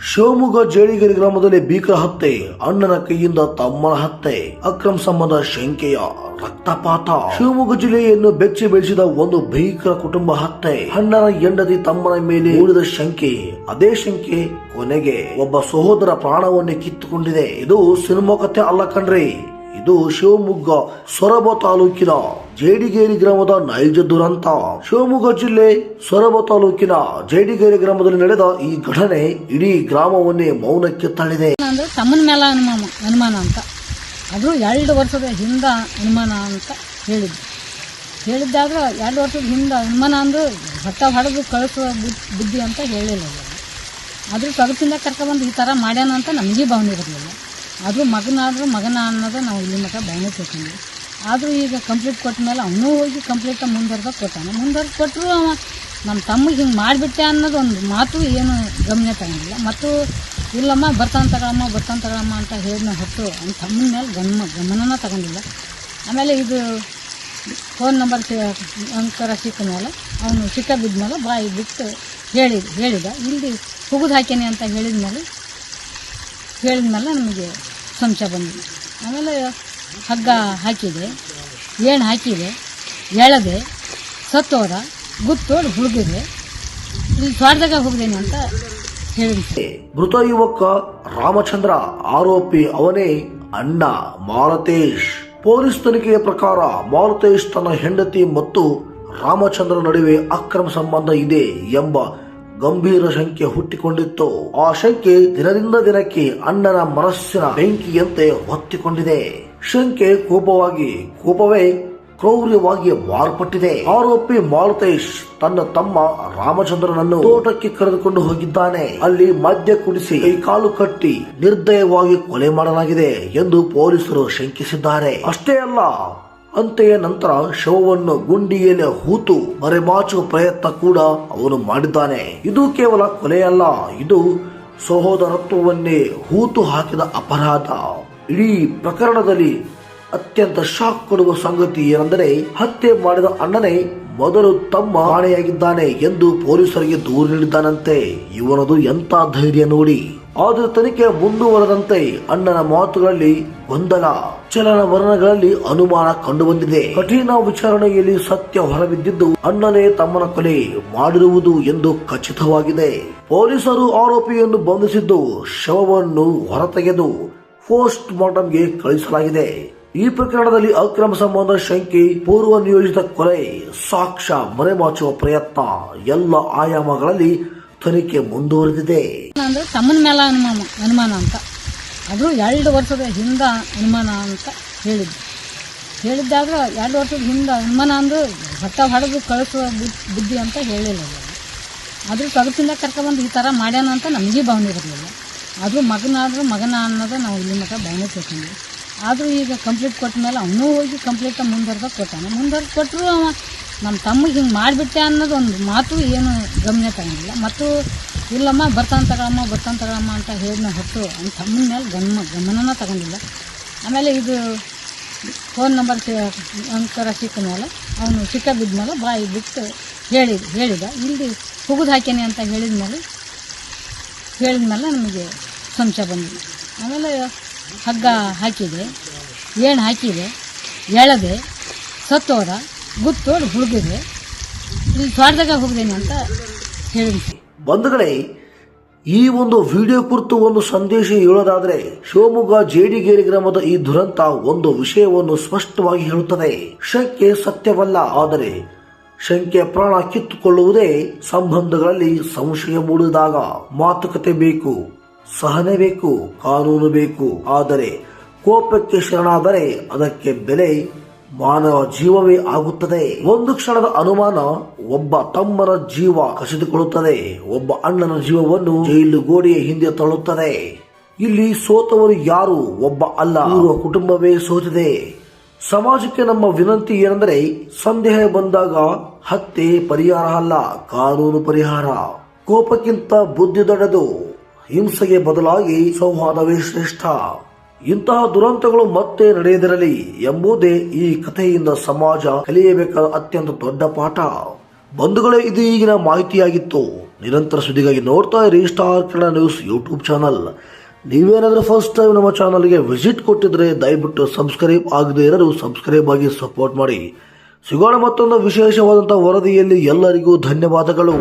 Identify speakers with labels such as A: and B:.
A: ಶಿವಮೊಗ್ಗ ಜೇಳಿಗೆರೆ ಗ್ರಾಮದಲ್ಲಿ ಭೀಕರ ಹತ್ಯೆ, ಅಣ್ಣನ ಕೈಯಿಂದ ತಮ್ಮನ ಹತ್ಯೆ, ಅಕ್ರಮ ಸಂಬಂಧ ಶಂಕೆಯ ರಕ್ತಪಾತ. ಶಿವಮೊಗ್ಗ ಜಿಲ್ಲೆಯನ್ನು ಬೆಚ್ಚಿ ಬೆಳೆಸಿದ ಒಂದು ಭೀಕರ ಕುಟುಂಬ ಹತ್ಯೆ, ಅಣ್ಣನ ಹೆಂಡತಿ ತಮ್ಮನ ಮೇಲೆ ಉಳಿದ ಶಂಕೆ, ಅದೇ ಶಂಕೆ ಕೊನೆಗೆ ಒಬ್ಬ ಸಹೋದರ ಪ್ರಾಣವನ್ನು ಕಿತ್ತುಕೊಂಡಿದೆ. ಇದು ಸಿನಿಮಾ ಕಥೆ ಅಲ್ಲ ಕಣ್ರಿ. ಇದು ಶಿವಮೊಗ್ಗ, ಸೊರಬ ತಾಲೂಕಿನ ಜೇಡಿಗೇರಿ ಗ್ರಾಮದ ನೈಜ ದುರಂತ. ಶಿವಮೊಗ್ಗ ಜಿಲ್ಲೆ, ಸೊರಬ ತಾಲೂಕಿನ ಜೇಡಿಗೇರಿ ಗ್ರಾಮದಲ್ಲಿ ನಡೆದ ಈ ಘಟನೆ ಇಡೀ ಗ್ರಾಮವನ್ನೇ ಮೌನಕ್ಕೆ ತಳ್ಳಿದೆ.
B: ತಮ್ಮನ ಮೇಲೆ ಅನುಮಾನ ಅನುಮಾನ ಅಂತ. ಅದು ಎರಡು ವರ್ಷದ ಹಿಂದ ಅನುಮಾನ ಅಂತ ಹೇಳಿದ್ದು ಹೇಳಿದ್ದಾಗ ಎರಡು ವರ್ಷದ ಹಿಂದೆ ಅನುಮಾನ ಅಂದ್ರೆ ಹೊಟ್ಟ ಹೊಡೆದು ಕಳಿಸುವ ಬುದ್- ಬುದ್ಧಿ ಅಂತ ಹೇಳಿಲ್ಲ. ಅದ್ರ ಆದ್ರೂ ತೊಗಸಿಂದ ಕರ್ಕೊಬಂದು ಈ ಥರ ಮಾಡ್ಯಾನ ಅಂತ ನಮಗೆ ಭಾವನೆ ಇರಲಿಲ್ಲ. ಅದು ಮಗನಾದರೂ ಮಗನ ಅನ್ನೋದು ನಾವು ಇಲ್ಲಿ ಮಟ್ಟ ಭಾವನೆ ತಿಳ್ಕೊಂಡ್ವಿ ಆದರೂ ಈಗ ಕಂಪ್ಲೀಟ್ ಕೊಟ್ಟ ಮೇಲೆ ಅವನು ಹೋಗಿ ಕಂಪ್ಲೀಟ್ ಮುಂದುವರೆದಾಗ ಕೊಟ್ಟಾನೆ. ಮುಂದುವರೆದು ಕೊಟ್ಟರು ಅವ ನಮ್ಮ ತಮ್ಮಗೆ ಹಿಂಗೆ ಮಾಡಿಬಿಟ್ಟೆ ಅನ್ನೋದು ಒಂದು ಮಾತು ಏನು ಗಮನ ತಗೊಂಡಿಲ್ಲ. ಮತ್ತು ಇಲ್ಲಮ್ಮ ಬರ್ತಾನೆ ತಗೊಳಮ್ಮ ಬರ್ತಾನೆ ತಗೊಳಮ್ಮ ಅಂತ ಹೇಳಿದ್ನ ಹೊತ್ತು ಅವ್ನ ತಮ್ಮನ ಮೇಲೆ ಗಮನ ಗಮನನ ತಗೊಂಡಿಲ್ಲ. ಆಮೇಲೆ ಇದು ಫೋನ್ ನಂಬರ್ ಅಂಕರ ಸಿಕ್ಕ ಮೇಲೆ ಅವನು ಸಿಕ್ಕ ಬಿದ್ದ ಮೇಲೆ ಬಾಯಿ ಬಿಟ್ಟು ಹೇಳಿದ ಹೇಳಿದ. ಇಲ್ಲಿ ಹುಗಿದು ಹಾಕ್ಯಾನೆ ಅಂತ ಹೇಳಿದ ಮೇಲೆ ಹೇಳಿದ ಮೇಲೆ ನಮಗೆ ಸಂಶಯ ಬಂದಿದೆ ಆಮೇಲೆ ಹಗ್ಗ ಹಾಕಿದೆ ಏನು ಹಾಕಿದೆ, ಎಳೆದೆ, ಸತ್ತೋದ, ಗುತ್ತೋಡು ಹುಡುಗಿದೆ ಇಲ್ಲಿ ತೋಟದಾಗ ಹೋಗಿದ್ದೇನೆ ಅಂತ ಹೇಳಿದ್ದೆ
A: ಮೃತ ಯುವಕ ರಾಮಚಂದ್ರ ಆರೋಪಿ ಅವನೇ ಅಣ್ಣ ಮಾಲತೇಶ್. ಪೊಲೀಸ್ ತನಿಖೆಯ ಪ್ರಕಾರ ಮಾಲತೇಶ್ ತನ್ನ ಹೆಂಡತಿ ಮತ್ತು ರಾಮಚಂದ್ರ ನಡುವೆ ಅಕ್ರಮ ಸಂಬಂಧ ಇದೆ ಎಂಬ ಗಂಭೀರ ಶಂಕೆ ಹುಟ್ಟಿಕೊಂಡಿತ್ತು. ಆ ಶಂಕೆ ದಿನದಿಂದ ದಿನಕ್ಕೆ ಅಣ್ಣನ ಮನಸ್ಸಿನ ಬೆಂಕಿಯಂತೆ ಹೊತ್ತಿಕೊಂಡಿದೆ. ಶಂಕೆ ಕೋಪವಾಗಿ, ಕೋಪವೇ ಕ್ರೌರ್ಯವಾಗಿ ಮಾರ್ಪಟ್ಟಿದೆ. ಆರೋಪಿ ಮಾಲತೇಶ್ ತನ್ನ ತಮ್ಮ ರಾಮಚಂದ್ರನನ್ನು ತೋಟಕ್ಕೆ ಕರೆದುಕೊಂಡು ಹೋಗಿದ್ದಾನೆ. ಅಲ್ಲಿ ಮದ್ಯ ಕುಡಿಸಿ ಕೈ ಕಾಲು ಕಟ್ಟಿ ನಿರ್ದಯವಾಗಿ ಕೊಲೆ ಮಾಡಲಾಗಿದೆ ಎಂದು ಪೊಲೀಸರು ಶಂಕಿಸಿದ್ದಾರೆ. ಅಷ್ಟೇ ಅಲ್ಲ ಅಂತೆಯೇ ನಂತರ ಶವವನ್ನು ಗುಂಡಿಯಲ್ಲಿ ಹೂತು ಮರೆಮಾಚುವ ಪ್ರಯತ್ನ ಕೂಡ ಅವನು ಮಾಡಿದ್ದಾನೆ. ಇದು ಕೇವಲ ಕೊಲೆಯಲ್ಲ, ಇದು ಸಹೋದರತ್ವವನ್ನೇ ಹೂತು ಹಾಕಿದ ಅಪರಾಧ. ಇಡೀ ಪ್ರಕರಣದಲ್ಲಿ ಅತ್ಯಂತ ಶಾಕ್ ಕೊಡುವ ಸಂಗತಿ ಏನೆಂದರೆ, ಹತ್ಯೆ ಮಾಡಿದ ಅಣ್ಣನೇ ಮೊದಲು ತಮ್ಮ ಆಣೆಯಾಗಿದ್ದಾನೆ ಎಂದು ಪೊಲೀಸರಿಗೆ ದೂರು ನೀಡಿದ್ದಾನಂತೆ. ಇವನದು ಎಂಥ ಧೈರ್ಯ ನೋಡಿ. ಆದರೆ ತನಿಖೆ ಮುಂದುವರೆದಂತೆ ಅಣ್ಣನ ಮಾತುಗಳಲ್ಲಿ ಗೊಂದಲ. ಚಲನವಲನಗಳಲ್ಲಿ ಅನುಮಾನ ಕಂಡುಬಂದಿದೆ. ಕಠಿಣ ವಿಚಾರಣೆಯಲ್ಲಿ ಸತ್ಯ ಹೊರಬಿದ್ದಿದ್ದು ಅಣ್ಣನೇ ತಮ್ಮನ ಕೊಲೆ ಮಾಡಿರುವುದು ಎಂದು ಖಚಿತವಾಗಿದೆ. ಪೊಲೀಸರು ಆರೋಪಿಯನ್ನು ಬಂಧಿಸಿದ್ದು ಶವವನ್ನು ಹೊರತೆಗೆದು ಪೋಸ್ಟ್ ಮಾರ್ಟಂಗೆ ಕಳಿಸಲಾಗಿದೆ ಈ ಪ್ರಕರಣದಲ್ಲಿ ಅಕ್ರಮ ಸಂಬಂಧ ಶಂಕೆ, ಪೂರ್ವ ನಿಯೋಜಿತ ಕೊಲೆ, ಸಾಕ್ಷ್ಯ ಮರೆಮಾಚುವ ಪ್ರಯತ್ನ, ಎಲ್ಲ ಆಯಾಮಗಳಲ್ಲಿ ತನಿಖೆ ಮುಂದುವರೆದಿದೆ.
B: ಅನುಮಾನ ಅಂತ. ಅದು ಎರಡು ವರ್ಷದ ಹಿಂದ ಅನುಮಾನ ಅಂತ ಹೇಳಿದ್ದು ಹೇಳಿದ್ದಾದ್ರೆ ಎರಡು ವರ್ಷದ ಹಿಂದೆ ಅನುಮಾನ ಅಂದ್ರೆ ಹೊಟ್ಟ ಹೊಡೆದು ಕಳಿಸುವ ಬುದ್- ಬುದ್ಧಿ ಅಂತ ಹೇಳಿಲ್ಲ ಆದರೂ ತೊಗಸಿಂದ ಕರ್ಕೊಬಂದು ಈ ಥರ ಮಾಡ್ಯಾನ ಅಂತ ನಮಗೆ ಭಾವನೆ ಇರಲಿಲ್ಲ. ಆದರೂ ಮಗನಾದರೂ ಮಗನ ಅನ್ನೋದು ನಾವು ಇಲ್ಲಿ ಮಟ್ಟ ಭಾವನೆ ಕೊಟ್ಟಿದ್ವಿ ಆದರೂ ಈಗ ಕಂಪ್ಲೀಟ್ ಕೊಟ್ಟ ಮೇಲೆ ಅವನು ಹೋಗಿ ಕಂಪ್ಲೀಟ್ ಮುಂದುವರೆದ ಕೊಟ್ಟಾನೆ. ಮುಂದುವರೆದು ಕೊಟ್ಟರು ಅವ ನಮ್ಮ ತಮ್ಮಗೆ ಹಿಂಗೆ ಮಾಡಿಬಿಟ್ಟೆ ಅನ್ನೋದು ಒಂದು ಮಾತು ಏನು ಗಮನ ತಗೊಂಡಿಲ್ಲ. ಮತ್ತು ಇಲ್ಲಮ್ಮ, ಬರ್ತಾನೆ ತಗೊಳಮ್ಮ ಬರ್ತಾನೆ ತಗೊಳಮ್ಮ ಅಂತ ಹೇಳಿದ್ನ ಹೊತ್ತು ಅವ್ನ ತಮ್ಮನ ಮೇಲೆ ಗಮನ ಗಮನನ ತಗೊಂಡಿಲ್ಲ. ಆಮೇಲೆ ಇದು ಫೋನ್ ನಂಬರ್ ಒಂಥರ ಸಿಕ್ಕ ಮೇಲೆ ಅವನು ಸಿಕ್ಕ ಬಿದ್ದ ಮೇಲೆ ಬಾಯಿ ಬಿಟ್ಟು ಹೇಳಿ, ಹೇಳಿದ. ಇಲ್ಲಿ ಹುಗಿದು ಹಾಕ್ಯಾನೆ ಅಂತ ಹೇಳಿದ ಮೇಲೆ ಹೇಳಿದ ಮೇಲೆ ನಮಗೆ ಸಂಶಯ ಬಂದಿದೆ. ಆಮೇಲೆ ಹಗ್ಗ ಹಾಕಿದೆ ಏಣು ಹಾಕಿದೆ ಎಳೆದೆ, ಸತ್ತೋದ ಗುತ್ತೋಡು ಹುಡುಗಿದೆ ಇಲ್ಲಿ ತೋಟದಾಗ ಹೋಗ್ದೇನೆ ಅಂತ ಹೇಳಿದ್ವಿ
A: ಬಂಧುಗಳೇ ಈ ಒಂದು ವಿಡಿಯೋ ಕುರಿತು ಒಂದು ಸಂದೇಶ ಹೇಳೋದಾದರೆ, ಶಿವಮೊಗ್ಗ ಜೇಡಿಗೇರಿ ಗ್ರಾಮದ ಈ ದುರಂತ ಒಂದು ವಿಷಯವನ್ನು ಸ್ಪಷ್ಟವಾಗಿ ಹೇಳುತ್ತದೆ. ಶಂಕೆ ಸತ್ಯವಲ್ಲ, ಆದರೆ ಶಂಕೆ ಪ್ರಾಣ ಕಿತ್ತುಕೊಳ್ಳುವುದೇ ಸಂಬಂಧಗಳಲ್ಲಿ ಸಂಶಯ ಮೂಡಿದಾಗ ಮಾತುಕತೆ ಬೇಕು, ಸಹನೆ ಬೇಕು, ಕಾನೂನು ಬೇಕು. ಆದರೆ ಕೋಪಕ್ಕೆ ಶರಣಾದರೆ ಅದಕ್ಕೆ ಬೆಲೆ ಮಾನವ ಜೀವವೇ ಆಗುತ್ತದೆ. ಒಂದು ಕ್ಷಣದ ಅನುಮಾನ ಒಬ್ಬ ತಮ್ಮರ ಜೀವ ಕಸಿದುಕೊಳ್ಳುತ್ತದೆ. ಒಬ್ಬ ಅಣ್ಣನ ಜೀವವನ್ನು ಜೈಲು ಗೋಡೆಯ ಹಿಂದೆ ತಳ್ಳುತ್ತದೆ. ಇಲ್ಲಿ ಸೋತವರು ಯಾರು? ಒಬ್ಬ ಅಲ್ಲ. ಕುಟುಂಬವೇ ಸೋತಿದೆ. ಸಮಾಜಕ್ಕೆ ನಮ್ಮ ವಿನಂತಿ ಏನೆಂದರೆ ಸಂದೇಹ ಬಂದಾಗ ಹತ್ಯೆ ಪರಿಹಾರ ಅಲ್ಲ, ಕಾನೂನು ಪರಿಹಾರ. ಕೋಪಕ್ಕಿಂತ ಬುದ್ಧಿ ದೊಡ್ಡದು. ಹಿಂಸೆಗೆ ಬದಲಾಗಿ ಸೌಹಾರ್ದವೇ ಶ್ರೇಷ್ಠ. ಇಂತಹ ದುರಂತಗಳು ಮತ್ತೆ ನಡೆಯದಿರಲಿ ಎಂಬುದೇ ಈ ಕಥೆಯಿಂದ ಸಮಾಜ ಕಲಿಯಬೇಕಾದ ಅತ್ಯಂತ ದೊಡ್ಡ ಪಾಠ. ಬಂಧುಗಳೇ, ಇದು ಈಗಿನ ಮಾಹಿತಿಯಾಗಿತ್ತು. ನಿರಂತರ ಸುದ್ದಿಗಾಗಿ ನೋಡ್ತಾ ಇರಿ star Kannada news YouTube channel ನೀವೇನಾದರೂ ಫಸ್ಟ್ ಟೈಮ್ ನಮ್ಮ ಚಾನಲ್ಗೆ ವಿಸಿಟ್ ಕೊಟ್ಟಿದ್ರೆ ದಯವಿಟ್ಟು ಸಬ್ಸ್ಕ್ರೈಬ್ ಆಗದೆ ಇರಲು ಸಬ್ಸ್ಕ್ರೈಬ್ ಆಗಿ ಸಪೋರ್ಟ್ ಮಾಡಿ. ಸಿಗೋಣ ಮತ್ತೊಂದು ವಿಶೇಷವಾದಂಥ ವರದಿಯಲ್ಲಿ ಎಲ್ಲರಿಗೂ ಧನ್ಯವಾದಗಳು.